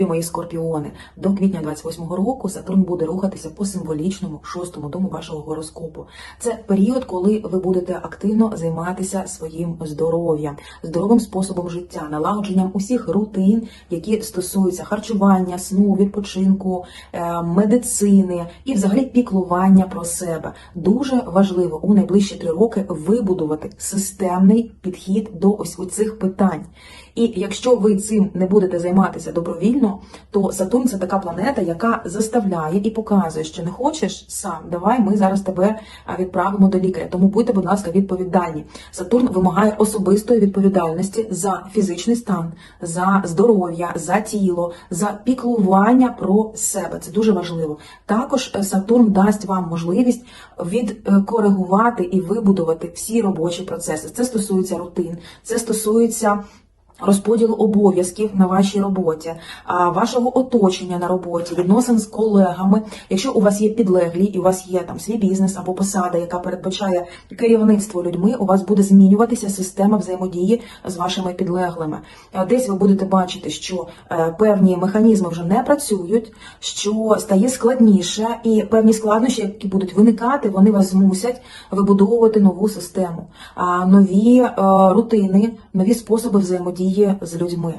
Любі мої скорпіони, до квітня 28-го року Сатурн буде рухатися по символічному шостому дому вашого гороскопу. Це період, коли ви будете активно займатися своїм здоров'ям, здоровим способом життя, налагодженням усіх рутин, які стосуються харчування, сну, відпочинку, е, медицини і взагалі піклування про себе. Дуже важливо у найближчі три роки вибудувати системний підхід до ось цих питань. І якщо ви цим не будете займатися добровільно, то Сатурн це така планета, яка заставляє і показує, що не хочеш сам, давай ми зараз тебе відправимо до лікаря. Тому будьте, будь ласка, відповідальні. Сатурн вимагає особистої відповідальності за фізичний стан, за здоров'я, за тіло, за піклування про себе. Це дуже важливо. Також е, Сатурн дасть вам можливість відкоригувати і вибудувати всі робочі процеси. Це стосується рутин, це стосується. Розподілу обов'язків на вашій роботі, вашого оточення на роботі, відносин з колегами. Якщо у вас є підлеглі і у вас є там свій бізнес або посада, яка передбачає керівництво людьми, у вас буде змінюватися система взаємодії з вашими підлеглими. Десь ви будете бачити, що е, певні механізми вже не працюють, що стає складніше, і певні складнощі, які будуть виникати, вони вас змусять вибудовувати нову систему, нові е, рутини, нові способи взаємодії з людьми.